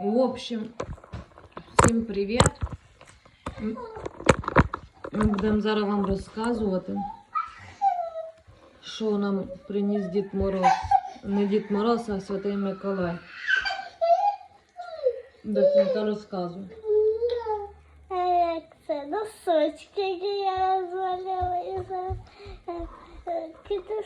В общем, всім привіт. Ми будемо зараз вам розказувати, що нам приніс Дід Мороз. Не Дід Мороз, а Святий Миколай. Доченька розказує. А як це носочки, які я розвалила і за е, киди.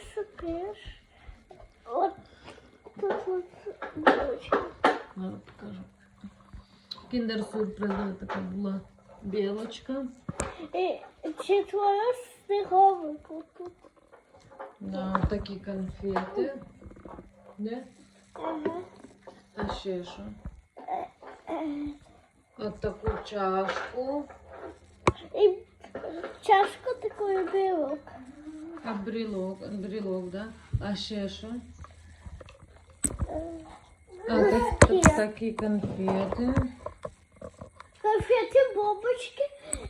Кіндер сюрприз така була білочка. І четверо сніговику тут. Да, такі конфети. Де? Ага. А ще що? Е, От таку чашку. І чашку такої білок. А брілок, брілок, да? А ще що? Е, А, так, так, Є. такі конфети. Конфети, бомбочки,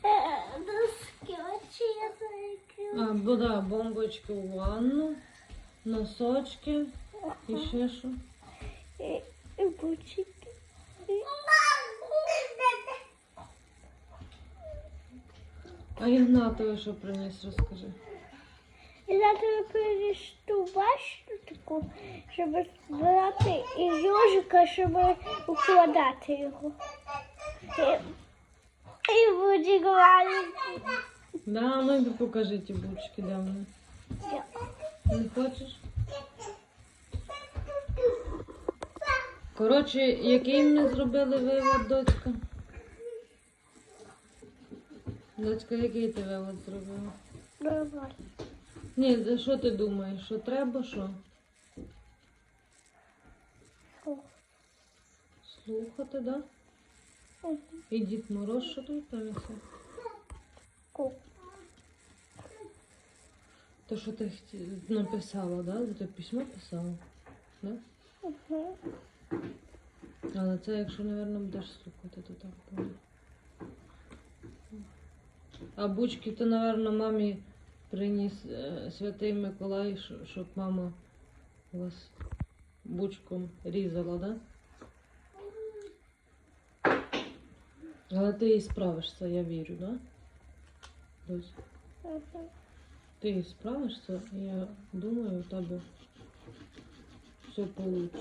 е, очі я А, бо, да, бомбочки у ванну, носочки. І ще що? І, і. А Ігнатові що приніс, розкажи. І завтра приніс ту башню таку, щоб збирати і йожика, щоб укладати його. І, і буде. Да, ну покажи ті бучки, вони. Не хочеш? Коротше, який ми зробили вивод, дочка? Дочка, який ти вивод зробила? Нормально. Ні, за що ти думаєш? Що треба, що? Слухати, да? І Дід Мороз, що тут пам'ятає? То, що ти написала, да? Ти письмо писала? Да? Мгм. Але це, якщо, мабуть, будеш слухати, то так буде. А бучки, то, мабуть, мамі приніс е, святий Миколай, щоб мама вас бучком різала, да? Але ти справишся, я вірю, да? Дось, ти і справишся, я думаю, у тебе все вийде.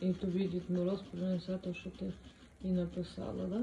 І тобі Дід Мороз принесе те, що ти і написала, да?